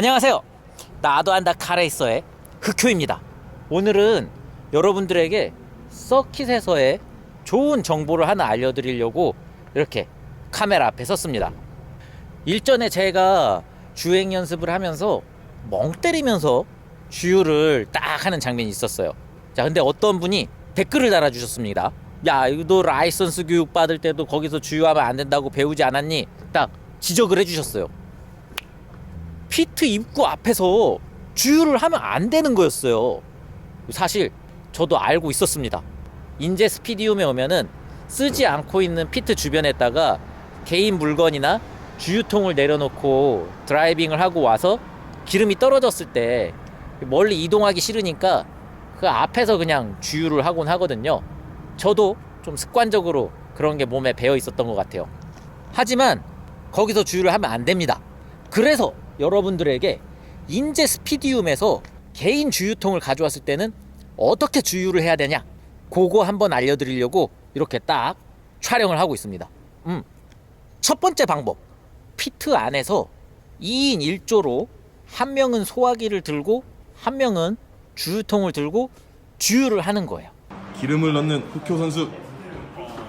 안녕하세요. 나도 한다 카레이서의 흑효입니다. 오늘은 여러분들에게 서킷에서의 좋은 정보를 하나 알려드리려고 이렇게 카메라 앞에 섰습니다. 일전에 제가 주행 연습을 하면서 멍 때리면서 주유를 딱 하는 장면이 있었어요. 자, 근데 어떤 분이 댓글을 달아주셨습니다. 야, 너 라이선스 교육 받을 때도 거기서 주유하면 안 된다고 배우지 않았니? 딱 지적을 해주셨어요. 피트 입구 앞에서 주유를 하면 안 되는 거였어요. 사실 저도 알고 있었습니다. 인제 스피디움에 오면은 쓰지 않고 있는 피트 주변에다가 개인 물건이나 주유통을 내려놓고 드라이빙을 하고 와서 기름이 떨어졌을 때 멀리 이동하기 싫으니까 그 앞에서 그냥 주유를 하곤 하거든요. 저도 좀 습관적으로 그런 게 몸에 배어 있었던 것 같아요. 하지만 거기서 주유를 하면 안 됩니다. 그래서 여러분들에게 인제 스피디움에서 개인 주유통을 가져왔을 때는 어떻게 주유를 해야 되냐? 그거 한번 알려드리려고 이렇게 딱 촬영을 하고 있습니다. 음. 첫 번째 방법. 피트 안에서 2인 1조로 한 명은 소화기를 들고 한 명은 주유통을 들고 주유를 하는 거예요. 기름을 넣는 흑효 선수.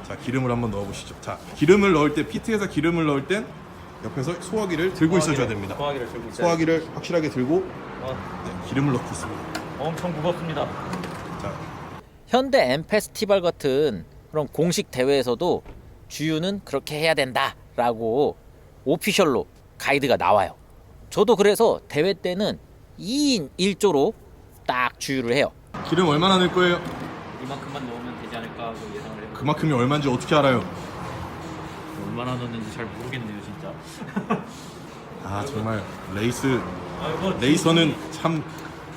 자, 기름을 한번 넣어 보시죠. 자, 기름을 넣을 때 피트에서 기름을 넣을 땐 옆에서 소화기를 들고 있어 줘야 됩니다. 소화기를 들고 있어요. 소화기를 확실하게 들고 어, 네, 기름을 넣고 있습니다. 엄청 무겁습니다. 자, 현대 M 페스티벌 같은 그런 공식 대회에서도 주유는 그렇게 해야 된다라고 오피셜로 가이드가 나와요. 저도 그래서 대회 때는 2인 1조로 딱 주유를 해요. 기름 얼마나 넣을 거예요? 이만큼만 넣으면 되지 않을까 하고 예상을 해요. 그만큼이 얼마인지 어떻게 알아요? 얼마나 넣는지 잘 모르겠네요, 진짜. 아, 정말 레이스 아, 이거 레이서는 참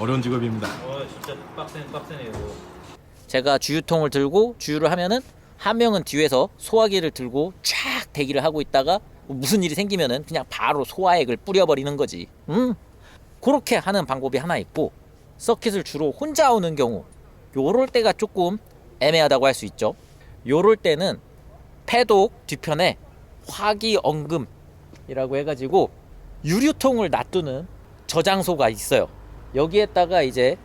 어려운 직업입니다. 어, 진짜 빡센 빡세네요. 이거. 제가 주유통을 들고 주유를 하면은 한 명은 뒤에서 소화기를 들고 쫙 대기를 하고 있다가 무슨 일이 생기면은 그냥 바로 소화액을 뿌려버리는 거지. 음, 그렇게 하는 방법이 하나 있고 서킷을 주로 혼자 오는 경우 요럴 때가 조금 애매하다고 할 수 있죠. 요럴 때는 패독 뒤편에 화기 엉금이라고 해가지고 유류통을 놔두는 저장소가 있어요. 여기에다가 이제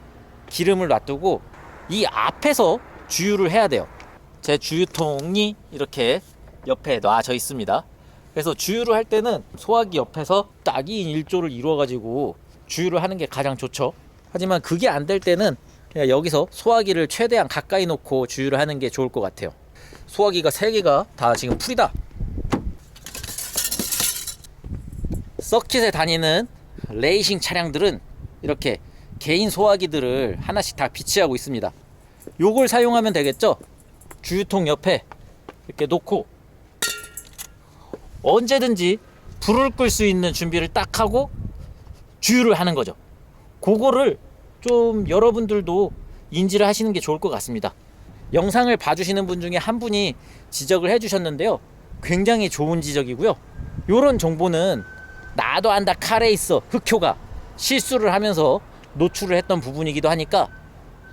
기름을 놔두고 이 앞에서 주유를 해야 돼요. 제 주유통이 이렇게 옆에 놔져 있습니다. 그래서 주유를 할 때는 소화기 옆에서 딱 2인 1조를 이루어가지고 주유를 하는 게 가장 좋죠. 하지만 그게 안 될 때는 그냥 여기서 소화기를 최대한 가까이 놓고 주유를 하는 게 좋을 것 같아요. 소화기가 3개가 다 지금 풀이다. 서킷에 다니는 레이싱 차량들은 이렇게 개인 소화기들을 하나씩 다 비치하고 있습니다. 요걸 사용하면 되겠죠? 주유통 옆에 이렇게 놓고 언제든지 불을 끌 수 있는 준비를 딱 하고 주유를 하는 거죠. 그거를 좀 여러분들도 인지를 하시는 게 좋을 것 같습니다. 영상을 봐주시는 분 중에 한 분이 지적을 해주셨는데요. 굉장히 좋은 지적이고요. 요런 정보는 나도 안다 카레이서 흑효가 실수를 하면서 노출을 했던 부분이기도 하니까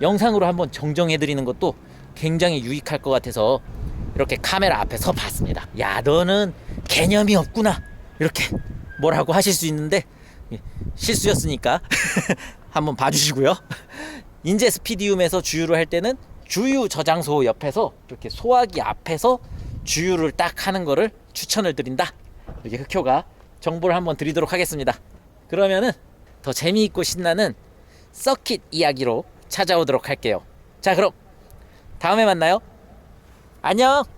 영상으로 한번 정정해 드리는 것도 굉장히 유익할 것 같아서 이렇게 카메라 앞에 서 봤습니다. 야, 너는 개념이 없구나. 이렇게 뭐라고 하실 수 있는데 예, 실수였으니까 한번 봐주시고요. 인제 스피디움에서 주유를 할 때는 주유 저장소 옆에서 이렇게 소화기 앞에서 주유를 딱 하는 거를 추천을 드린다. 이렇게 흑효가 정보를 한번 드리도록 하겠습니다. 그러면은 더 재미있고 신나는 서킷 이야기로 찾아오도록 할게요. 자, 그럼 다음에 만나요. 안녕.